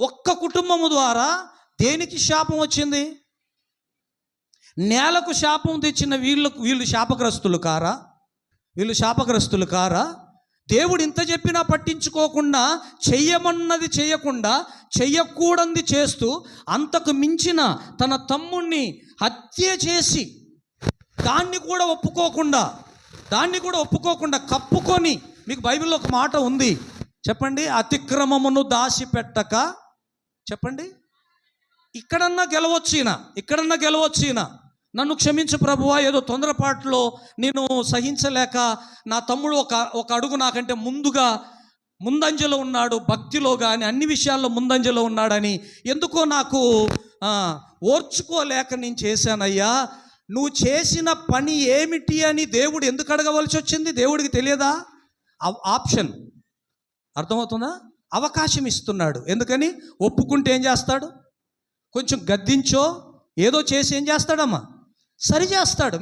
ఒక్క కుటుంబము ద్వారా దేనికి శాపం వచ్చింది? నేలకు శాపం తెచ్చిన వీళ్ళకు వీళ్ళు శాపగ్రస్తులు కారా? వీళ్ళు శాపగ్రస్తులు కారా? దేవుడు ఇంత చెప్పినా పట్టించుకోకుండా చెయ్యమన్నది చేయకుండా చెయ్యకూడంది చేస్తూ అంతకు మించిన తన తమ్ముణ్ణి హత్య చేసి దాన్ని కూడా ఒప్పుకోకుండా దాన్ని కూడా ఒప్పుకోకుండా కప్పుకొని మీకు బైబిల్లో ఒక మాట ఉంది. చెప్పండి అతిక్రమమును దాచిపెట్టక చెప్పండి. ఇక్కడన్నా గెలవచ్చు ఈయన ఇక్కడన్నా గెలవచ్చు ఈయన. నన్ను క్షమించు ప్రభువా ఏదో తొందరపాటులో నేను సహించలేక నా తమ్ముడు ఒక ఒక అడుగు నాకంటే ముందుగా ముందంజలో ఉన్నాడు భక్తిలో కానీ అన్ని విషయాల్లో ముందంజలో ఉన్నాడని ఎందుకో నాకు ఓర్చుకోలేక నేను చేశానయ్యా. నువ్వు చేసిన పని ఏమిటి అని దేవుడు ఎందుకు అడగవలసి వచ్చింది? దేవుడికి తెలియదా? ఆప్షన్. అర్థమవుతుందా? అవకాశం ఇస్తున్నాడు ఎందుకని? ఒప్పుకుంటే ఏం చేస్తాడు? కొంచెం గద్దించో ఏదో చేసి ఏం చేస్తాడమ్మా? సరి చేస్తాడు.